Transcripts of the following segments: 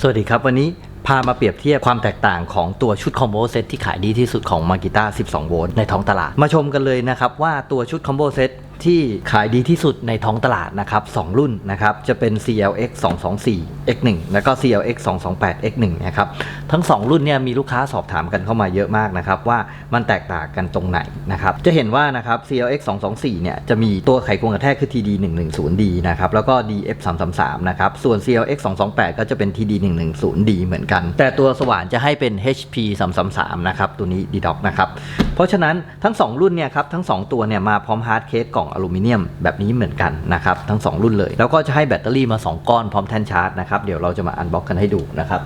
สวัสดีครับ วันนี้พามาเปรียบเทียบความแตกต่างของตัวชุดคอมโบเซตที่ขายดีที่สุดของมากิต้า12 โวลต์ในท้องตลาด มาชมกันเลยนะครับว่าตัวชุดคอมโบเซต ที่ขายดีที่สุดในท้องตลาดนะครับ 2 รุ่นนะครับ จะเป็น CLX 224 X1 แล้วก็ CLX 228 X1 นะครับ ทั้ง 2 รุ่นเนี่ยมีลูกค้าสอบถามกันเข้ามาเยอะมากนะครับ ว่ามันแตกต่างกันตรงไหนนะครับ จะเห็นว่านะครับ CLX 224 เนี่ยจะมีตัวไขควงกระแทกคือ TD 110D นะครับ แล้วก็ DF 333นะครับ ส่วน CLX 228 ก็จะเป็น TD 110D เหมือนกัน แต่ตัวสว่านจะให้เป็น HP 333นะครับ ตัวนี้ DDoC นะครับ เพราะฉะนั้นทั้ง 2 รุ่นเนี่ยครับทั้ง 2 ตัวเนี่ยมาพร้อมฮาร์ดเคสกล่องอลูมิเนียมแบบนี้เหมือนกันนะครับทั้ง 2 รุ่นเลย แล้วก็จะให้แบตเตอรี่มา 2 ก้อนพร้อมแท่นชาร์จนะครับเดี๋ยวเราจะมาอันบ็อกกันให้ดูนะครับ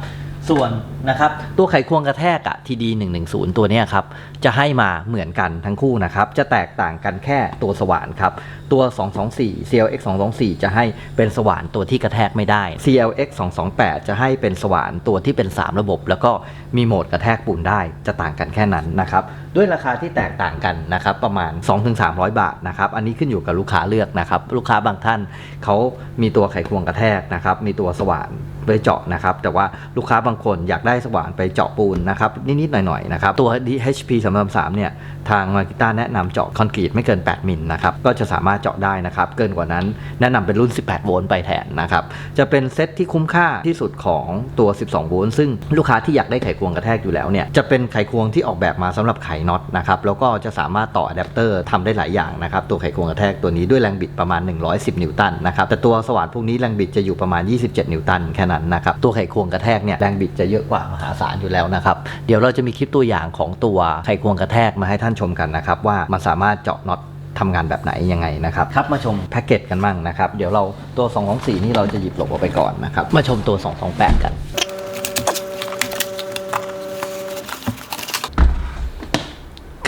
ส่วนนะครับตัวไขควงกระแทกอะ TD 110ตัวนี้ครับจะให้มาเหมือนกันทั้งคู่นะครับจะแตกต่างกันแค่ตัวสว่านครับตัว 224 CLX 224จะให้เป็นสว่านตัวที่กระแทกไม่ได้ CLX 228จะให้เป็นสว่านตัวที่เป็น 3 ระบบ แล้วก็มีโหมดกระแทกปูนได้จะต่างกันแค่นั้นนะครับด้วยราคาที่แตกต่างกันนะครับประมาณ 2-300 บาทนะครับอันนี้ขึ้นอยู่กับลูกค้าเลือกนะครับลูกค้าบางท่านเขามีตัวไขควงกระแทกนะครับมีตัวสว่าน ไปเจาะนะครับ แต่ว่าลูกค้าบางคนอยากได้สว่านไปเจาะปูนนะครับนิดๆหน่อยๆนะครับตัว HP 333เนี่ยทางมากิต้าแนะนำเจาะคอนกรีตไม่เกิน 8 มิลนะครับก็จะสามารถเจาะได้นะครับเกินกว่านั้นแนะนำเป็นรุ่น 18 โวลต์ไปแทนนะครับจะเป็นเซตที่คุ้มค่าที่สุดของตัว 12 โวลต์ซึ่งลูกค้าที่อยากได้ไขควงกระแทกอยู่แล้วเนี่ยจะเป็นไขควงที่ออกแบบมาสำหรับไขน็อตนะครับแล้วก็จะสามารถต่ออะแดปเตอร์ทำได้หลายอย่างนะครับตัวไขควงกระแทกตัวนี้ด้วยแรงบิดประมาณ 110 นิวตันนะครับแต่ตัวสว่านพวกนี้แรงบิดจะอยู่ประมาณ 27 นิวตันแค่นั้นนะครับตัวไขควงกระแทกเนี่ยแรงบิดจะเยอะกว่ามหาศาลอยู่แล้วนะครับเดี๋ยวเราจะมีคลิปตัวอย่างของตัวไขควงกระแทกมาให้ท่านชมกันนะครับว่ามันสามารถเจาะน็อตทำงานแบบไหนยังไงนะครับครับมาชมแพ็กเกจกันบ้างนะครับ เดี๋ยวเราตัว 224 นี่เราจะหยิบหลบออกไปก่อนนะครับ มาชมตัว 228 กัน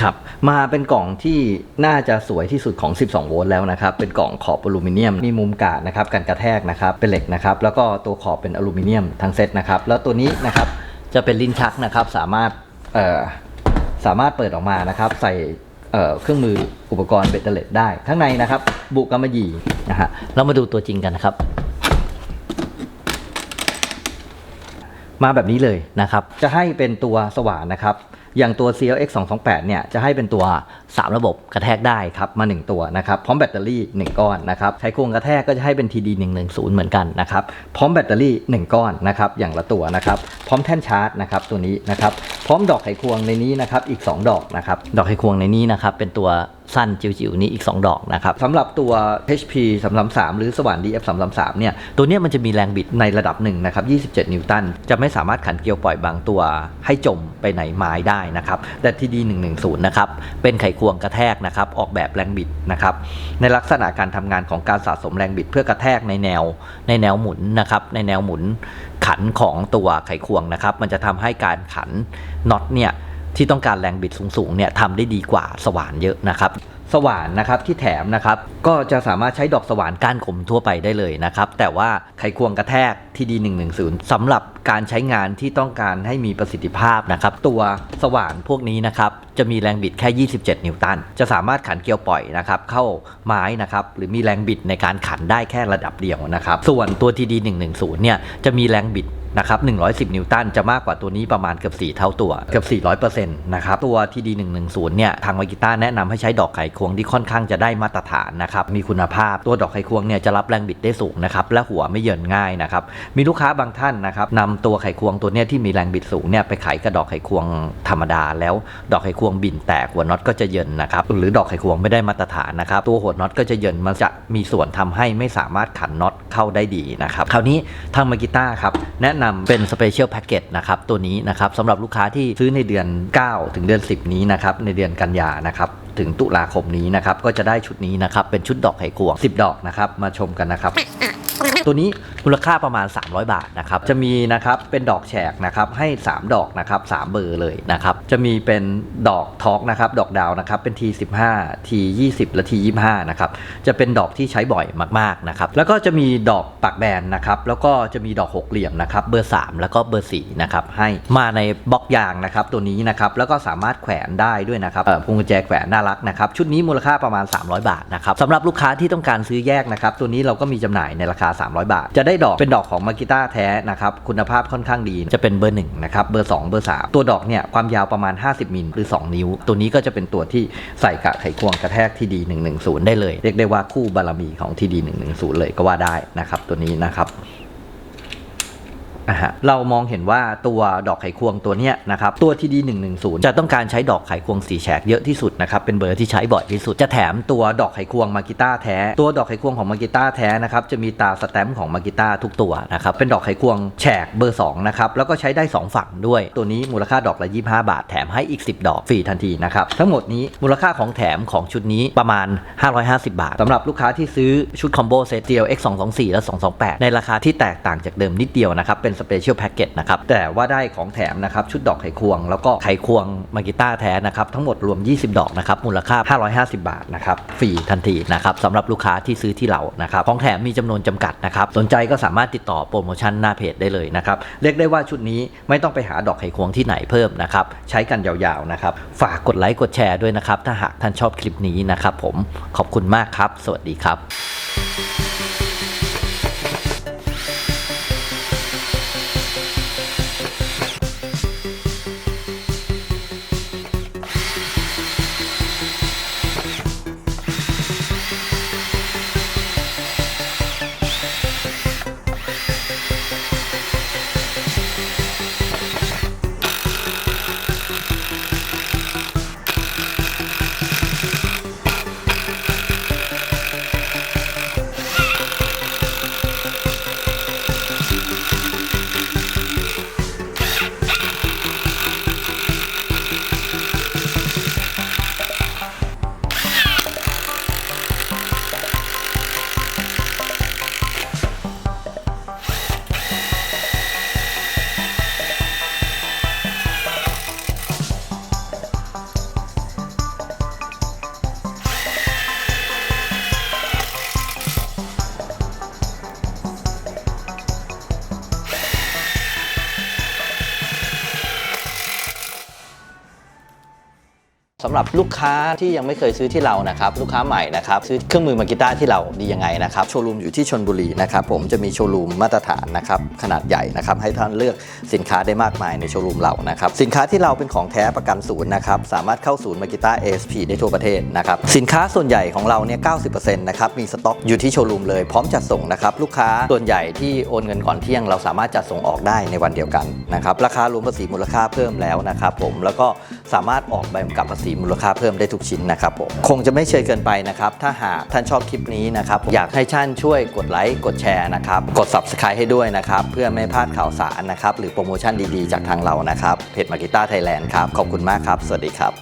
ครับ มาเป็นกล่องที่น่าจะสวยที่สุดของ 12 โวลต์แล้วนะครับ เป็นกล่องขอบอลูมิเนียม มีมุมกาดนะครับกันกระแทกนะครับ เป็นเหล็กนะครับ แล้วก็ตัวขอบเป็นอลูมิเนียมทั้งเซตนะครับ แล้วตัวนี้นะครับจะเป็นลิ้นชักนะครับ สามารถเอ่อสามารถเปิดออกมานะครับ ใส่เอ่อเครื่องมืออุปกรณ์เบตเตอร์เลตได้ ข้างในนะครับบุกกำมะหยี่นะฮะเรามาดูตัวจริงกันนะครับมาแบบนี้เลยนะครับ จะให้เป็นตัวสว่านนะครับ อย่างตัว CLX 228เนี่ยจะให้เป็นตัว 3 ระบบกระแทกได้ครับมา 1 ตัวนะครับพร้อมแบตเตอรี่ 1 ก้อนนะครับไขควงกระแทกก็จะให้เป็น TD 110 เหมือนกันนะครับพร้อมแบตเตอรี่ 1 ก้อนนะครับอย่างละตัวนะครับพร้อมแท่นชาร์จนะครับตัวนี้นะครับพร้อมดอกไขควงในนี้นะครับอีก 2 ดอกนะครับดอกไขควงในนี้นะครับเป็นตัว สั้นจิ๋วๆนี้อีก 2 ดอกนะครับสำหรับตัว HP 333 หรือสว่าน DF 333เนี่ยตัวเนี้ยมันจะมีแรงบิดในระดับหนึ่งนะครับ 27 นิวตัน จะไม่สามารถขันเกลียวปล่อยบางตัวให้จมไปไหนไม้ได้นะครับแต่ TD 110 นะครับ เป็นไขควงกระแทกนะครับ ออกแบบแรงบิดนะครับ ในลักษณะการทำงานของการสะสมแรงบิดเพื่อกระแทกในแนวในแนวหมุนนะครับ ในแนวหมุนขันของตัวไขควงนะครับ มันจะทำให้การขันน็อตเนี่ย ที่ต้องการแรงบิดสูงๆเนี่ยทำได้ดีกว่าสว่านเยอะนะครับสว่านนะครับที่แถมนะครับก็จะสามารถใช้ดอกสว่านก้านคมทั่วไปได้เลยนะครับแต่ว่าไขควงกระแทกที่ดี 110สำหรับการใช้งานที่ต้องการให้มีประสิทธิภาพนะครับตัวสว่านพวกนี้นะครับจะมีแรงบิดแค่ 27 นิวตัน จะสามารถขันเกลียวปล่อยนะครับเข้าไม้นะครับหรือมีแรงบิดในการขันได้แค่ระดับเดียวนะครับส่วนตัว TD 110เนี่ยจะมีแรงบิด นะครับ110 นิวตันจะมากกว่าตัวนี้ประมาณเกือบ 4 เท่าตัว เกือบ 400%นะครับ ตัว TD 110 เนี่ยทางวากิต้าแนะนำให้ใช้ดอกไขควงที่ค่อนข้างจะได้มาตรฐานนะครับ มีคุณภาพตัวดอกไขควงเนี่ยจะรับแรงบิดได้สูงนะครับ และหัวไม่เยินง่ายนะครับ มีลูกค้าบางท่านนะครับนำตัวไขควงตัวเนี้ยที่มีแรงบิดสูงเนี่ยไปขายกับดอกไขควงธรรมดา แล้วดอกไขควงบินแตกหัวน็อตก็จะเยินนะครับ หรือดอกไขควงไม่ได้มาตรฐานนะครับ ตัวหัวน็อตก็จะเยินมันจะมีส่วนทำให้ไม่สามารถขันน็อตเข้าได้ดีนะครับ คราวนี้ทางมากิต้าครับแนะนำเป็นสเปเชียลแพ็กเกจนะครับตัวนี้นะครับสำหรับลูกค้าที่ซื้อในเดือน 9 ถึงเดือน 10 นี้นะครับในเดือนกันยานะครับถึงตุลาคมนี้นะครับก็จะได้ชุดนี้นะครับเป็นชุดดอกไขควง10 ดอกนะครับมาชมกันนะครับ ตัวนี้มูลค่าประมาณ 300 บาทนะครับจะมีนะครับเป็นดอกแฉกนะครับให้ 3 ดอกนะครับ3เบอร์เลยนะครับจะมีเป็นดอกทอกนะครับดอกดาวนะครับเป็น T15 T20 และ T25 นะครับจะเป็นดอกที่ใช้บ่อยมากๆนะครับแล้วก็จะมีดอกปากแบนนะครับแล้วก็จะมีดอกหกเหลี่ยมนะครับเบอร์ 3 แล้วก็เบอร์4นะครับให้มาในบล็อกยางนะครับตัวนี้นะครับแล้วก็สามารถแขวนได้ด้วยนะครับพวงกุญแจแขวนน่ารักนะครับชุดนี้มูลค่าประมาณ 300 บาทนะครับสำหรับลูกค้าที่ต้องการซื้อแยกนะครับตัวนี้เราก็มีจำหน่ายในราคา300 บาท จะได้ดอกเป็นดอกของมากิต้าแท้นะครับคุณภาพค่อนข้างดีจะเป็นเบอร์1นะครับเบอร์ 2 เบอร์ 3 ตัวดอกเนี่ยความยาวประมาณ 50มิลหรือ 2 นิ้ว ตัวนี้ก็จะเป็นตัวที่ใส่กะไขควงกระแทกที่ดี110 ได้เลย เรียกได้ว่าคู่บารมีของที่ดี110 เลยก็ว่าได้นะครับตัวนี้นะครับ อะฮะเรามองเห็นว่าตัวดอกไขควงตัวเนี้ยนะครับตัวที่ดี110 จะต้องการใช้ดอกไขควงสีแฉกเยอะที่สุดนะครับเป็นเบอร์ที่ใช้บ่อยที่สุด จะแถมตัวดอกไขควงมากิต้าแท้ ตัวดอกไขควงของมากิต้าแท้นะครับจะมีตาสแตมป์ของมากิต้าทุกตัวนะครับเป็นดอกไขควงแฉกเบอร์2นะครับแล้วก็ใช้ได้ 2 ฝั่งด้วย ตัวนี้มูลค่าดอกละ 25 บาท แถมให้อีก 10 ดอกฟรีทันทีนะครับทั้งหมดนี้มูลค่าของแถมของชุดนี้ประมาณ 550 บาทสำหรับลูกค้าที่ซื้อชุดคอมโบเซต GLX 224 และ228 ในราคาที่แตกต่างจากเดิมนิดเดียวนะครับเป็นสเปเชียลแพ็กเกจนะครับ แต่ว่าได้ของแถมนะครับ ชุดดอกไขควง แล้วก็ไขควงมากิต้าแท้นะครับ ทั้งหมดรวม 20 ดอกนะครับ มูลค่า 550 บาทนะครับ ฟรีทันทีนะครับสำหรับลูกค้าที่ซื้อที่เรานะครับ ของแถมมีจำนวนจำกัดนะครับ สนใจก็สามารถติดต่อโปรโมชั่นหน้าเพจได้เลยนะครับ เรียกได้ว่าชุดนี้ไม่ต้องไปหาดอกไขควงที่ไหนเพิ่มนะครับ ใช้กันยาวๆนะครับ ฝากกดไลค์กดแชร์ด้วยนะครับ ถ้าหากท่านชอบคลิปนี้นะครับผม ขอบคุณมากครับ สวัสดีครับ สำหรับลูกค้าที่ยังไม่เคยซื้อที่เรานะครับลูกค้าใหม่นะครับซื้อเครื่องมือมากีตาร์ที่เราดียังไงนะครับโชว์รูมอยู่ที่ชนบุรีนะครับผมจะมีโชว์รูมมาตรฐานนะครับขนาดใหญ่นะครับให้ท่านเลือกสินค้าได้มากมายในโชว์รูมเรานะครับสินค้าที่เราเป็นของแท้ประกันศูนย์นะครับสามารถเข้าศูนย์มากีตาร์ ASP ได้ทั่วประเทศนะครับสินค้าส่วนใหญ่ของเราเนี่ย 90%นะครับมีสต็อกอยู่ที่โชว์รูมเลยพร้อมจัดส่งนะครับลูกค้าส่วนใหญ่ที่โอนเงินก่อนเที่ยงเราสามารถจัดส่งออกได้ในวันเดียวกันนะครับราคารวมภาษีมูลค่าเพิ่มแล้วนะครับผมแล้วก็สามารถออกใบกำกับภาษีมูลค่าเพิ่มได้ทุกชิ้นนะครับผมคงจะไม่เชยเกินไปนะครับถ้าหากท่านชอบคลิปนี้นะครับอยากให้ท่านช่วยกดไลค์กดแชร์นะครับกด subscribe ให้ด้วยนะครับเพื่อไม่พลาดข่าวสารนะครับหรือโปรโมชั่นดีๆจากทางเรานะครับเพจมาร์กิต้าไทยแลนด์ครับขอบคุณมากครับ สวัสดีครับ